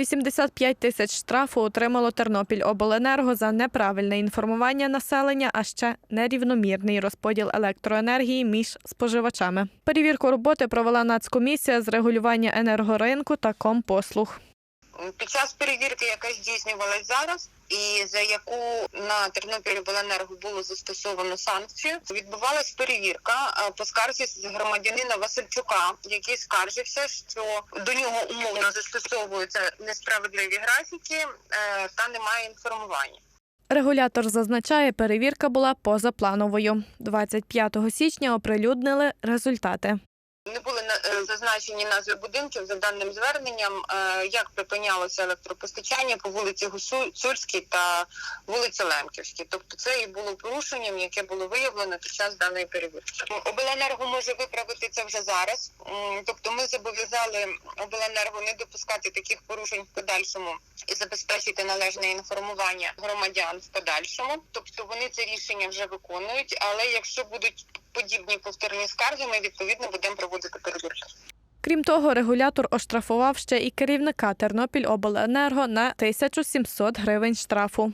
85 тисяч штрафу отримало Тернопільобленерго за неправильне інформування населення, а ще нерівномірний розподіл електроенергії між споживачами. Перевірку роботи провела Нацкомісія з регулювання енергоринку та компослуг. Під час перевірки, яка здійснювалась зараз, і за яку на Тернопільобленерго було застосовано санкцію, відбувалась перевірка е, по скарзі з громадянина Васильчука, який скаржився, що до нього умовно застосовуються несправедливі графіки е, та немає інформування. Регулятор зазначає, перевірка була позаплановою. 25 січня оприлюднили результати. Не були на- е, зазначені назви будинків за даним зверненням, е, як припинялося електропостачання по вулиці Гусульській та вулиці Лемківській. Тобто це і було порушенням, яке було виявлено під час даної перевірки. Обленерго може виправити це вже зараз. Тобто, ми зобов'язали обленерго не допускати таких порушень в подальшому і забезпечити належне інформування громадян в подальшому. Тобто вони це рішення вже виконують. Але якщо будуть подібні повторні скарги, ми відповідно будемо проводити перевірки. Крім того, регулятор оштрафував ще і керівника Тернопіль обленерго на 1700 гривень штрафу.